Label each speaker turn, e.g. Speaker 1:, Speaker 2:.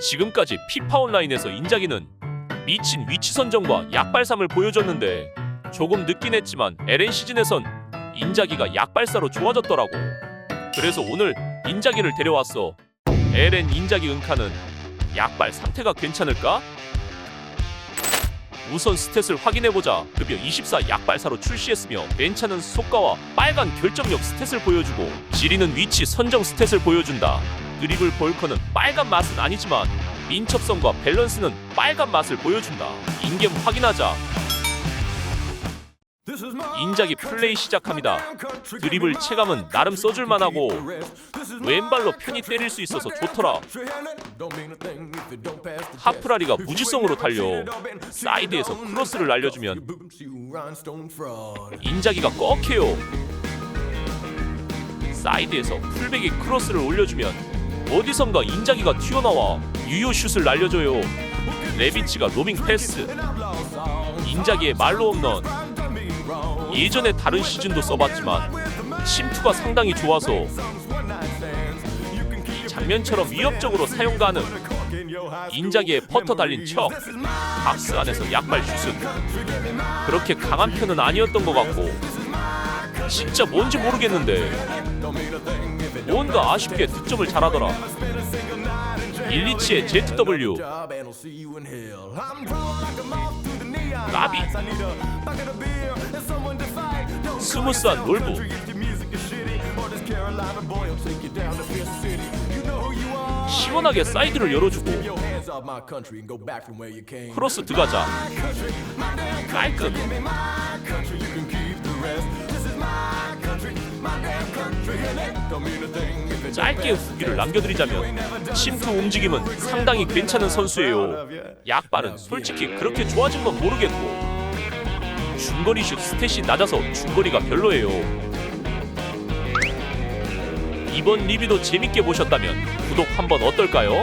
Speaker 1: 지금까지 피파 온라인에서 인자기는 미친 위치 선정과 약발삼을 보여줬는데 조금 늦긴 했지만 LN 시즌에선 인자기가 약발사로 좋아졌더라고. 그래서 오늘 인자기를 데려왔어. LN 인자기 은카는 약발 상태가 괜찮을까? 우선 스탯을 확인해보자. 급여 24 약발사로 출시했으며 괜찮은 속가와 빨간 결정력 스탯을 보여주고 지리는 위치 선정 스탯을 보여준다. 드리블 볼커는 빨간 맛은 아니지만 민첩성과 밸런스는 빨간 맛을 보여준다. 인겜 확인하자. 인자기 플레이 시작합니다. 드리블 체감은 나름 써줄만 하고 왼발로 편히 때릴 수 있어서 좋더라. 하프라리가 무지성으로 달려 사이드에서 크로스를 날려주면 인자기가 꺽해요. 사이드에서 풀백이 크로스를 올려주면 어디선가 인자기가 튀어나와 유효 슛을 날려줘요. 레비치가 로밍 패스. 인자기의 말로 홈런. 예전에 다른 시즌도 써봤지만 침투가 상당히 좋아서 이 장면처럼 위협적으로 사용 가능. 인자기에 퍼터 달린 척 박스 안에서 약발 슛은 그렇게 강한 편은 아니었던 것 같고 진짜 뭔지 모르겠는데 뭔가 아쉽게 득점을 잘하더라. 일리치의 ZW 나비. 스무스한 롤브 시원하게 사이드를 열어주고 크로스 들어가자. 깔끔 짧게 후기를 남겨드리자면 침투 움직임은 상당히 괜찮은 선수예요 약발은 솔직히 그렇게 좋아진 건 모르겠고 중거리 슛 스탯이 낮아서 중거리가 별로예요 이번 리뷰도 재밌게 보셨다면 구독 한번 어떨까요?